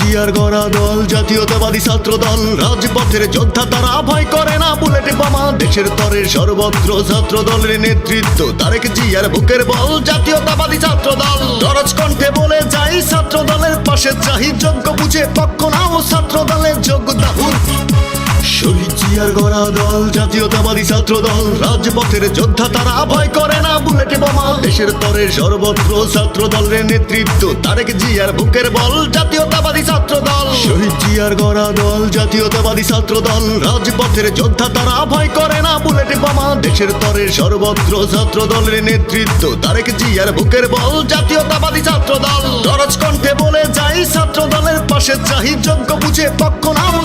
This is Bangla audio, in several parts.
জিয়ার গড়া দল, জাতীয়তাবাদী ছাত্র দল রাজপথের যোদ্ধা তারা ভয় করে না, বুলেট বোমা। দেশের তরে সর্বত্র ছাত্র দলের নেতৃত্ব, তারেক জিয়ার বুকের বল, জাতীয়তাবাদী ছাত্র দল দরজ কণ্ঠে বলে যাই ছাত্র দলের পাশে চাহি যোগ্য বুঝে পক্ষ নাও ছাত্র দলের যোগ্যতা শহীদ জিয়ার গড়া দল জাতীয়তাবাদী ছাত্র দল রাজপথের যোদ্ধা তারা ভয় করে না, বুলেট বোমা। দেশের তরে সর্বত্র ছাত্র দলের নেতৃত্ব, তারেক জিয়ার বুকের বল, জাতীয়তাবাদী ছাত্র দল শহীদ জিয়ার গড়া দল জাতীয়তাবাদী ছাত্র দল রাজপথের যোদ্ধা তারা ভয় করে না, বুলেট বোমা। দেশের তরে সর্বত্র ছাত্র দলের নেতৃত্ব, তারেক জিয়ার বুকের বল, জাতীয়তাবাদী ছাত্র দল দরজ কণ্ঠে বলে যাই ছাত্র দলের পাশে চাহি যোগ্য বুঝে পক্ষ নাও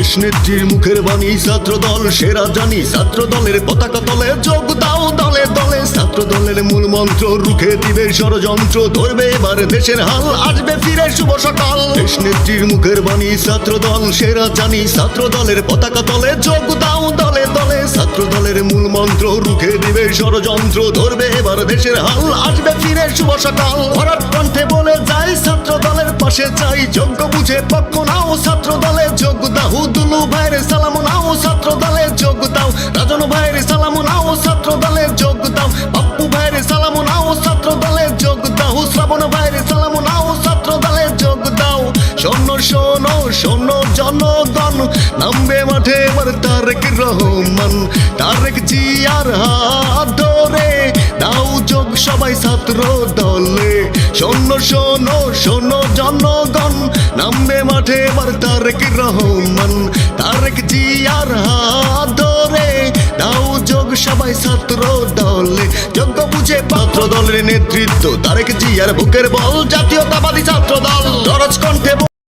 দেশ নেত্রীর মুখের বাণী ছাত্র দল সেরা জানি। ছাত্র দলের পতাকা তলে যোগ দাও, দলে দলে। ছাত্র দলের মূল মন্ত্র, রুখে দিবে ষড়যন্ত্র, ধরবে এবার দেশের হাল। আসবে ফিরে শুভ সকাল। দেশ নেত্রীর মুখের বাণী ছাত্র দল সেরা জানি। ছাত্র দলের পতাকা তলে যোগ দাও, দলে দলে। ছাত্র দলের মূল মন্ত্র, রুখে দিবে ষড়যন্ত্র, ধরবে এবার দেশের হাল। আসবে ফিরে শুভ সকাল। ভরাট কণ্ঠে বলে যাই ছাত্র দলের পাশে চাই যোগ্য বুঝে পক্ষ নাও ছাত্র দলে যোগ দাও শোনো শোনো শোনো, জনগণ। নামবে মাঠে এবার তারেক রহমান। তারেক জিয়ার হাত ধরে দাও যোগ সবাই ছাত্র দলে। শোনো শোনো শোনো, জনগণ। নামবে মাঠে এবার তারেক রহমান। তারেক জিয়ার হাত ধরে দাও যোগ সবাই ছাত্র দলে। যোগ্য বুঝে পাত্র দলের নেতৃত্ব তারেক জিয়ার বুকের বল। জাতীয়তাবাদী ছাত্র দল দরজ কণ্ঠে